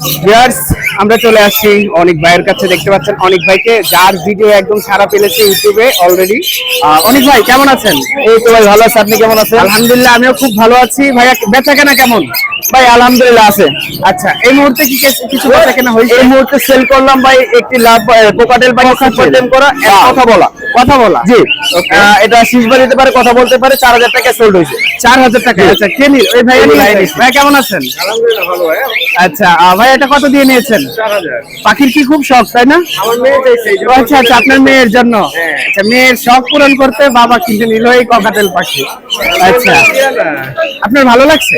Viewers আমরা চলে আসছি অনেক ভাইয়ের কাছে দেখতে পাচ্ছেন অনেক ভাইকে যার ভিডিও একদম সারা পেলেছে ইউটিউবে অলরেডি অনেক ভাই কেমন আছেন? এই তো ভাই ভালো আছে। আপনি কেমন আছেন? আলহামদুলিল্লাহ আমিও খুব ভালো আছি। ভাইয়া বেচা কেনা কেমন? ভাই আলহামদুলিল্লাহ আছে। আচ্ছা এই মুহূর্তে কি কিছু- বেচা কেনা হয়েছে? এই মুহূর্তে সেল করলাম ভাই একটি লাভ কোকাটেল Cockatiel। করা। কথা বলা। কথা বলা। জি। এটা দিতে পারে কথা বলতে পারে চার হাজার টাকা সোল্ড হয়েছে। চার হাজার টাকা। আচ্ছা কে নিল? ওই এই। ভাইয়া ভাই কেমন আছেন? আলহামদুলিল্লাহ ভালো ভাই। আচ্ছা আহ, ভাই এটা কত দিয়ে নিয়েছেন? পাখির কি খুব শখ তাই না? আমার মেয়ে চাইছে আচ্ছা আচ্ছা আপনার মেয়ের জন্য? হ্যাঁ। আচ্ছা মেয়ের শখ পূরণ করতে বাবা কিনে নিল এই ককাটেল পাখি। আচ্ছা। আপনার ভালো লাগছে?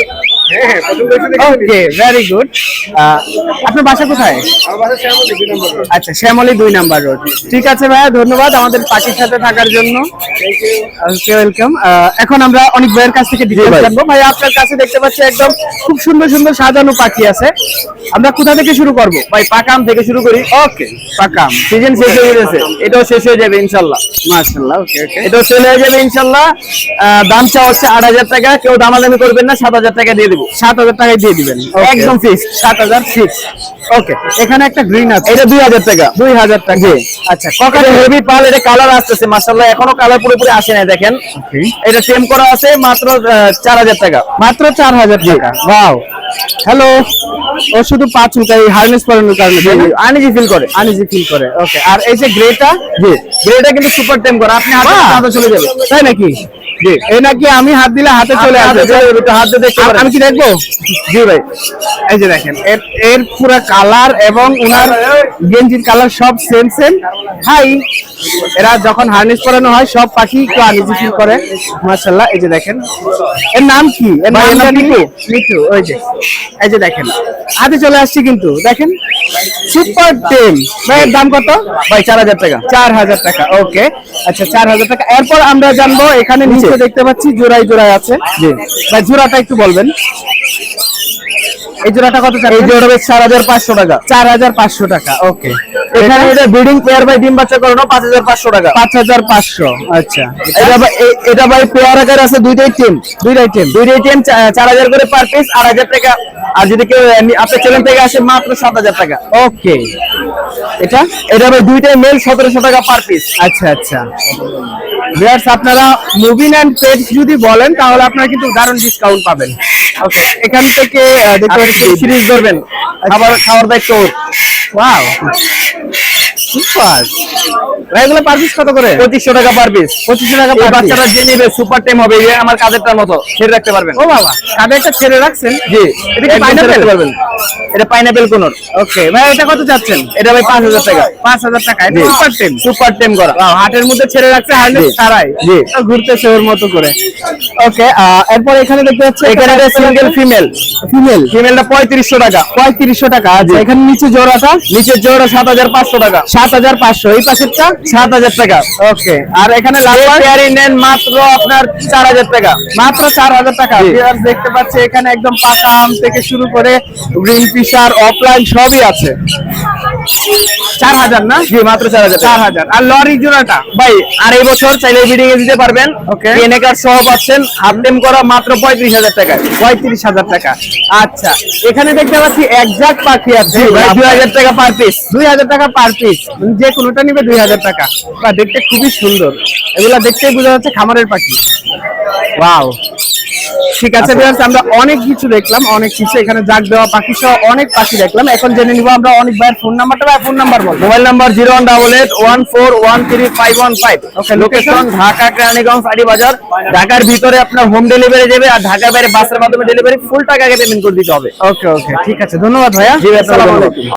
ওকে ভেরি গুড আপনার বাসা কোথায়? আচ্ছা শ্যামলী দুই নাম্বার রোড। ঠিক আছে ভাইয়া ধন্যবাদ আমাদের পাখির সাথে থাকার জন্য। ওকে ওয়েলকাম এখন আমরা অনেক কাছ থেকে জানব। ভাই আপনার কাছে দেখতে পাচ্ছি একদম খুব সুন্দর সুন্দর সাজানো পাখি আছে। আমরা কোথা থেকে শুরু করব? ভাই পাকাম থেকে শুরু করি। ওকে পাকাম। সিজন শেষ হয়ে গেছে। এটাও শেষ হয়ে যাবে ইনশাল্লাহ। মাশাআল্লাহ ওকে ওকে এটাও হয়ে যাবে ইনশাল্লাহ। আহ, দামটা হচ্ছে আট হাজার টাকা কেউ দামাদামি করবেন না সাত হাজার টাকা দিয়ে দেবো। সাত হাজার টাকায় দিয়ে দিবেন। একদম fixed। সাত হাজার ফিক্স ওকে এখানে একটা গ্রিন আছে। এটা দুই হাজার টাকা। দুই হাজার টাকা। আচ্ছা ককারে হেভি পাল এটা কালার আসতেছে মাশাআল্লাহ এখনও কালার পুরোপুরি আসে নাই দেখেন। এটা টেম করা আছে মাত্র চার হাজার টাকা। মাত্র চার হাজার টাকা। ওয়াও হ্যালো ও শুধু পা চুলকায় হার্নেস পরানোর কারণে আনিজি ফিল করে। আনিজি ফিল করে। ওকে আর এই যে গ্রেটা জি। গ্রেটা কিন্তু সুপার টেম করা। আপনি হাতে চলে যাবে। তাই নাকি? এই নাকি আমি হাত দিলে হাতে চলে আসবে হাত দেখতে আমি কি দেখব? জি ভাই। এই যে দেখেন এর এর পুরো কালার এবং উনার গেঞ্জির কালার সব সেম সেম হাই এরা যখন হার্নেস পরানো হয় সব পাখি একটু ফিল করে। মাশাআল্লাহ এই যে দেখেন। এর নাম কি? এর নাম মিঠু। মিঠু ওই যে। এই যে দেখেন হাতে চলে আসছি কিন্তু। দেখেন সুপার টেম ভাইয়ের দাম কত? ভাই চার হাজার টাকা। চার হাজার টাকা ওকে আচ্ছা চার হাজার টাকা। এরপর আমরা জানব এখানে নিচে। দেখতে পাচ্ছি জোড়ায় জোড়ায় আছে। জি। ভাই জোড়াটা একটু বলবেন। এই জোড়াটা কত চার এই চার হাজার পাঁচশো টাকা। চার হাজার পাঁচশো টাকা ওকে। এখানে এটা ব্রিডিং পেয়ার বাই ডিম বাচ্চা করানো পাঁচ হাজার পাঁচশো টাকা। পাঁচ হাজার পাঁচশো আচ্ছা। এটা ভাই- এটা ভাই পেয়ার আকার আছে দুইটাই টিম দুইটাই টেম দুইটাই টিম চার হাজার করে পার পিস হাজার টাকা। আর যদি কেউ আপনার চ্যানেল থেকে আসে মাত্র সাত হাজার টাকা। ওকে। এটা? এটা ভাই দুইটাই মেল সতেরোশো টাকা পার পিস আচ্ছা আচ্ছা। ভিউয়ার্স আপনারা মুভিন এন্ড পেটস যদি বলেন তাহলে আপনারা কিন্তু দারুণ ডিসকাউন্ট পাবেন। ওকে এখান থেকে দেখতে পাচ্ছি সিরিজ ধরবেন। খাবার খাওয়ার দায়িত্ব। ওয়াও সুপার এগুলো পার পিস কত করে? পঁচিশশো টাকা পার পিস পঁচিশশো টাকা। বাচ্চাটা যে নিবে সুপার হবে আমার কাজেরটার মতো ছেড়ে রাখতে পারবেন। ও বাবা একটা ছেড়ে রাখছেন? জি। এটা কি রাখতে পারবেন। এটা পাইনাপেল কোন ওকে ভাই এটা কত চাচ্ছেন? এটা ভাই পাঁচ হাজার টাকা। পাঁচ হাজার টাকা এটা সুপার টেম সুপার টেম করা। হাটের মধ্যে ছেড়ে রাখছে হার্নেস। ছাড়াই। জি। ঘুরতেছে ওর মতো করে। ওকে এরপর এখানে দেখতে পাচ্ছি এখানে একটা সিঙ্গেল ফিমেল ফিমেল ফিমেলটা পঁয়ত্রিশশো টাকা। পঁয়ত্রিশশো টাকা। আচ্ছা এখানে নিচে জোড়াটা? নিচের জোড়া সাত হাজার পাঁচশো টাকা। সাত হাজার পাঁচশো। এই পাশেরটা? সাত হাজার টাকা। ওকে আর এখানে লাল পেয়ারি নেন মাত্র আপনার চার হাজার টাকা। মাত্র চার হাজার টাকা। জি। দেখতে পাচ্ছি এখানে একদম পাকা আম থেকে শুরু করে গ্রিন ফিশার অফলাইন সবই আছে। চার হাজার না? জি মাত্র চার হাজার। চার হাজার। আর লরি জোড়াটা ভাই আড়াই বছর চাইলে বিডিং এ দিতে পারবেন. কেনে কার্ড সহ পাচ্ছেন হাফ করা মাত্র পঁয়ত্রিশ হাজার টাকা। পঁয়ত্রিশ হাজার টাকা। আচ্ছা এখানে দেখতে পাচ্ছি একজাক্ট পাখি আছে। দুই হাজার টাকা পার পিস দুই হাজার টাকা পার পিস যে কোনোটা নিবে দুই হাজার টাকা। বা দেখতে খুবই সুন্দর। এগুলা দেখতেই বোঝা যাচ্ছে খামারের পাখি। ওয়াও ঠিক আছে ভিউয়ার্স আমরা অনেক কিছু দেখলাম অনেক কিছু। এখানে জাগ দেওয়া পাখি সহ অনেক পাখি দেখলাম। এখন জেনে নিব আমরা অনেক ভাইয়ের ফোন নাম্বারটা ফোন নাম্বার বলব mobile number zero one double eight one four one three five one five. Okay location Dhaka Keraniganj আড়ি বাজার। ঢাকার ভিতরে আপনার হোম ডেলিভারি দেবে আর ঢাকার বাইরে বাসের মাধ্যমে ডেলিভারি ফুল টাকা আগে পেমেন্ট করে দিতে হবে। ওকে ওকে ঠিক আছে। ধন্যবাদ ভাইয়া। জি আসসালামু। আলাইকুম।